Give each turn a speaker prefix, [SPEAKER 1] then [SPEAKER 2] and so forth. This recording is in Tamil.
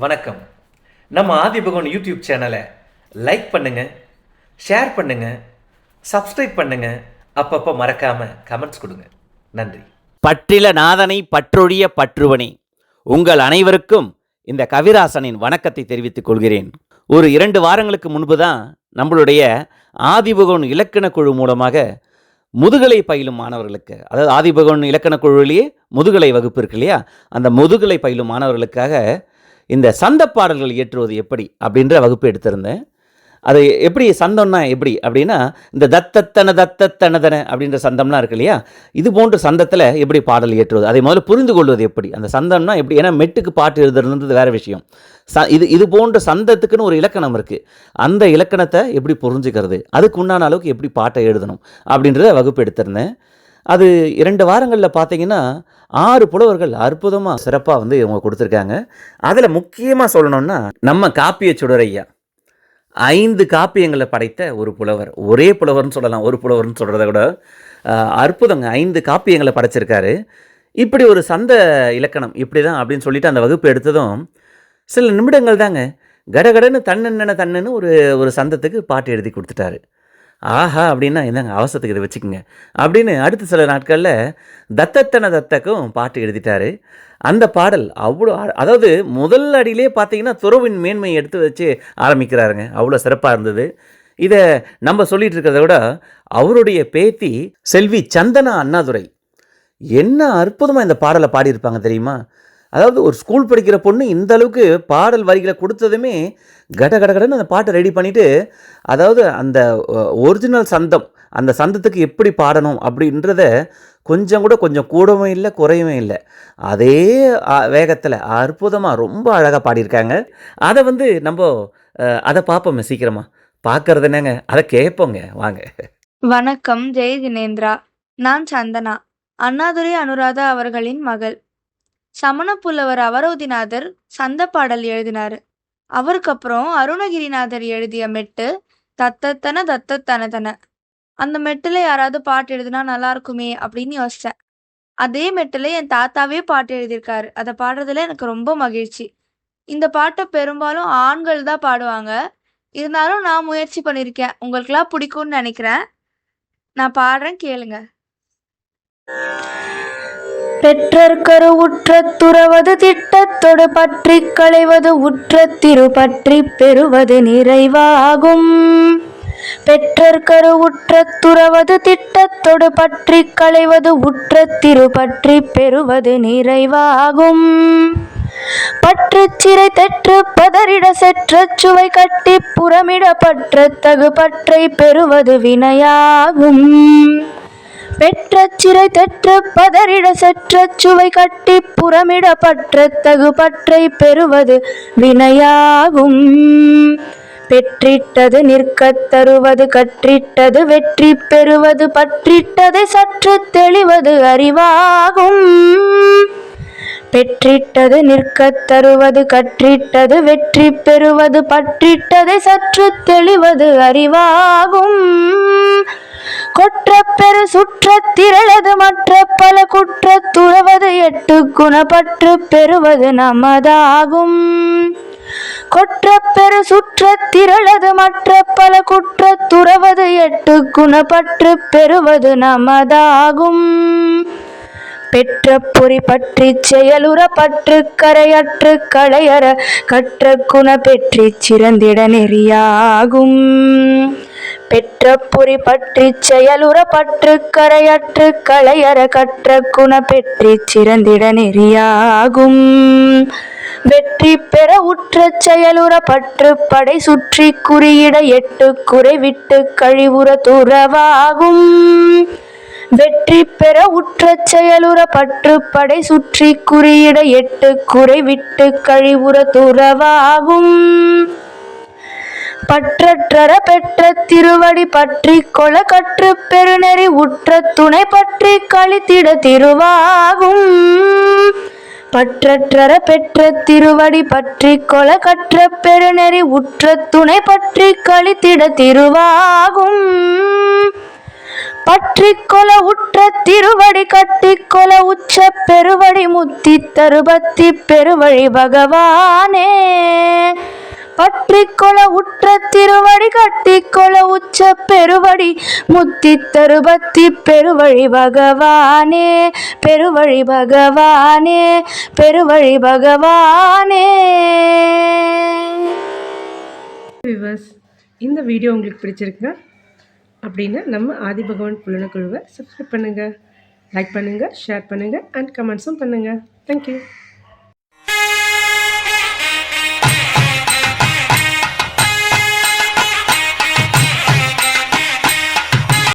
[SPEAKER 1] வணக்கம். நம்ம ஆதிபகவன் யூடியூப் சேனலை லைக் பண்ணுங்க ஷேர் பண்ணுங்க சப்ஸ்கிரைப் பண்ணுங்க அப்பப்போ மறக்காம கமெண்ட்ஸ் கொடுங்க. நன்றி.
[SPEAKER 2] பற்றில நாதனை பற்றொழிய பற்றுவனே. உங்கள் அனைவருக்கும் இந்த கவிராசனின் வணக்கத்தை தெரிவித்துக் கொள்கிறேன். ஒரு இரண்டு வாரங்களுக்கு முன்பு தான் நம்மளுடைய ஆதிபகவன் இலக்கண குழு மூலமாக முதுகலை பயிலும் மாணவர்களுக்கு அதாவது ஆதிபகவன் இலக்கண குழுவிலேயே முதுகலை வகுப்பு இருக்கு இல்லையா? அந்த முதுகலை பயிலும் மாணவர்களுக்காக இந்த சந்த பாடல்கள் இயற்றுவது எப்படி அப்படின்ற வகுப்பு எடுத்திருந்தேன். அது எப்படி சந்தம்னா எப்படி அப்படின்னா இந்த தத்தத்தன தத்தத்தனதன அப்படின்ற சந்தம்லாம் இருக்கு இல்லையா? இது போன்ற சந்தத்தில் எப்படி பாடல் இயற்றுவது அதை முதல்ல புரிந்து கொள்வது எப்படி அந்த சந்தம்னா எப்படி? ஏன்னா மெட்டுக்கு பாட்டு எழுதுறதுன்றது வேறு விஷயம். ச இது இது போன்ற சந்தத்துக்குன்னு ஒரு இலக்கணம் இருக்குது அந்த இலக்கணத்தை எப்படி புரிஞ்சுக்கிறது அதுக்கு உண்டான அளவுக்கு எப்படி பாட்டை எழுதணும் அப்படின்றத வகுப்பு எடுத்திருந்தேன். அது இரண்டு வாரங்களில் பார்த்தீங்கன்னா ஆறு புலவர்கள் அற்புதமாக சிறப்பாக வந்து இவங்க கொடுத்துருக்காங்க. அதில் முக்கியமாக சொல்லணும்னா நம்ம காப்பிய சுடரையா ஐந்து காப்பியங்களை படைத்த ஒரு புலவர். ஒரே புலவர்னு சொல்லலாம் ஒரு புலவர்னு சொல்கிறத விட அற்புதங்க ஐந்து காப்பியங்களை படைச்சிருக்காரு. இப்படி ஒரு சந்த இலக்கணம் இப்படி தான் அப்படின்னு சொல்லிட்டு அந்த வகுப்பு எடுத்ததும் சில நிமிடங்கள் தாங்க கடகடன்னு தன்னென்ன தன்னன்னு ஒரு ஒரு சந்தத்துக்கு பாட்டு எழுதி கொடுத்துட்டாரு. ஆஹா அப்படின்னா என்னங்க அவசரத்துக்கு இதை வச்சுக்கோங்க. அப்படின்னு அடுத்த சில நாட்களில் தத்தத்தன தத்தக்கும் பாட்டு எழுதிட்டாரு. அந்த பாடல் அவ்வளோ அதாவது முதல் அடியிலே பார்த்தீங்கன்னா துறவின் மேன்மையை எடுத்து வச்சு ஆரம்பிக்கிறாருங்க. அவ்வளோ சிறப்பாக இருந்தது. இதை நம்ம சொல்லிட்டு இருக்கிறத விட அவருடைய பேத்தி செல்வி சந்தனா அண்ணாதுரை என்ன அற்புதமாக இந்த பாடலை பாடியிருப்பாங்க தெரியுமா? அதாவது ஒரு ஸ்கூல் படிக்கிற பொண்ணு இந்த அளவுக்கு பாடல் வரிகளை கொடுத்ததுமே கட கட கடன்னு அந்த பாட்டை ரெடி பண்ணிவிட்டு அதாவது அந்த ஒரிஜினல் சந்தம் அந்த சந்தத்துக்கு எப்படி பாடணும் அப்படின்றத கொஞ்சம் கூட கொஞ்சம் கூடவும் இல்லை குறையவும் இல்லை. அதே வேகத்தில் அற்புதமாக ரொம்ப அழகாக பாடியிருக்காங்க. அதை வந்து நம்ம அதை பார்ப்போமே சீக்கிரமாக பார்க்கறது என்னங்க? அதை கேட்போங்க வாங்க.
[SPEAKER 3] வணக்கம். ஜெய் ஜினேந்திரா நான் சந்தனா. அண்ணாதுரை அனுராதா அவர்களின் மகள். சமணப்புலவர் அவரோதிநாதர் சந்த பாடல் எழுதினாரு. அவருக்கு அப்புறம் அருணகிரிநாதர் எழுதிய மெட்டு தத்தத்தன தத்தத்தனதன அந்த மெட்டில் யாராவது பாட்டு எழுதினா நல்லா இருக்குமே அப்படின்னு யோசித்தேன் அதே மெட்டில் என் தாத்தாவே பாட்டு எழுதியிருக்காரு. அதை பாடுறதுல எனக்கு ரொம்ப மகிழ்ச்சி. இந்த பாட்டை பெரும்பாலும் ஆண்கள் தான் பாடுவாங்க. இருந்தாலும் நான் முயற்சி பண்ணியிருக்கேன். உங்களுக்கெல்லாம் பிடிக்கும்னு நினைக்கிறேன். நான் பாடுறேன் கேளுங்க. பெற்றற்கரு உற்ற துறவது திட்டத்தொடு பற்றி களைவது உற்ற திரு பற்றி பெறுவது நிறைவாகும். பெற்றற்கரு உற்ற துறவது திட்டத்தொடு பற்றி களைவது உற்ற திரு பற்றி பெறுவது நிறைவாகும். பற்று சிறை தெற்று பதறிட செற்ற சுவை கட்டி புறமிட பற்ற தகு பற்றை பெறுவது வினையாகும். பெற்ற சிறை தெற்று பதறிட செற்ற சுவை கட்டி புறமிட பற்ற தகு பற்றை பெறுவது வினையாகும். பெற்றிட்டது நிற்கத் தருவது கற்றிட்டது வெற்றி பெறுவது பற்றிட்டதை சற்று தெளிவது அறிவாகும். பெற்றிட்டது நிற்கத் தருவது கற்றிட்டது வெற்றி பெறுவது பற்றிட்டதை சற்று தெளிவது அறிவாகும். கொற்ற பெரு சுற்ற திரளது மற்ற பல குற்ற துறவது எட்டு குணப்பற்று பெறுவது நமதாகும். கொற்ற பெரு சுற்ற திரளது மற்ற பல குற்ற துறவது எட்டு குணப்பற்று பெறுவது நமதாகும். பெற்ற பொறி பற்றி செயலுற பற்று கரையற்று களையற கற்ற குண பெற்றி சிறந்திட நெறியாகும். பெற்ற பொறி பற்றி செயலுற பற்று கரையற்று களையற கற்ற குண பெற்றி சிறந்திட நெறியாகும். வெற்றி பெற உற்ற செயலுற பற்று படை சுற்றி குறியிட எட்டு குறைவிட்டு கழிவுற துறவாகும். வெற்றி பெற உற்ற செயலுற பற்று படை சுற்றி குறியிட எட்டு குறைவிட்டு கழிவுற துறவாகும். பற்றற்றற பெற்ற திருவடி பற்றி கொல கற்று பெருநெறி உற்ற துணை பற்றி கழித்திட திருவாகும். பற்றற்றற பெற்ற திருவடி பற்றி கொல கற்ற பெருநெறி உற்ற துணை பற்றி கழித்திட திருவாகும். பற்றிக்கொல உற்ற திருவடி கட்டிக்கொல உச்ச பெருவடி முத்தி தருபத்தி பெருவழி பகவானே. பற்றிக்கொல உற்ற திருவடி கட்டிக்கொள உச்ச பெருவடி முத்தி தருபத்தி பெருவழி பகவானே பெருவழி பகவானே பெருவழி பகவானே.
[SPEAKER 4] விவர்ஸ் இந்த வீடியோ உங்களுக்கு பிடிச்சிருக்குங்க அப்படின்னா நம்ம ஆதி பகவான் புலனக்குழுவை சப்ஸ்கிரைப் பண்ணுங்கள் லைக் பண்ணுங்கள் ஷேர் பண்ணுங்கள் அண்ட் கமெண்ட்ஸும் பண்ணுங்கள் தேங்க்யூ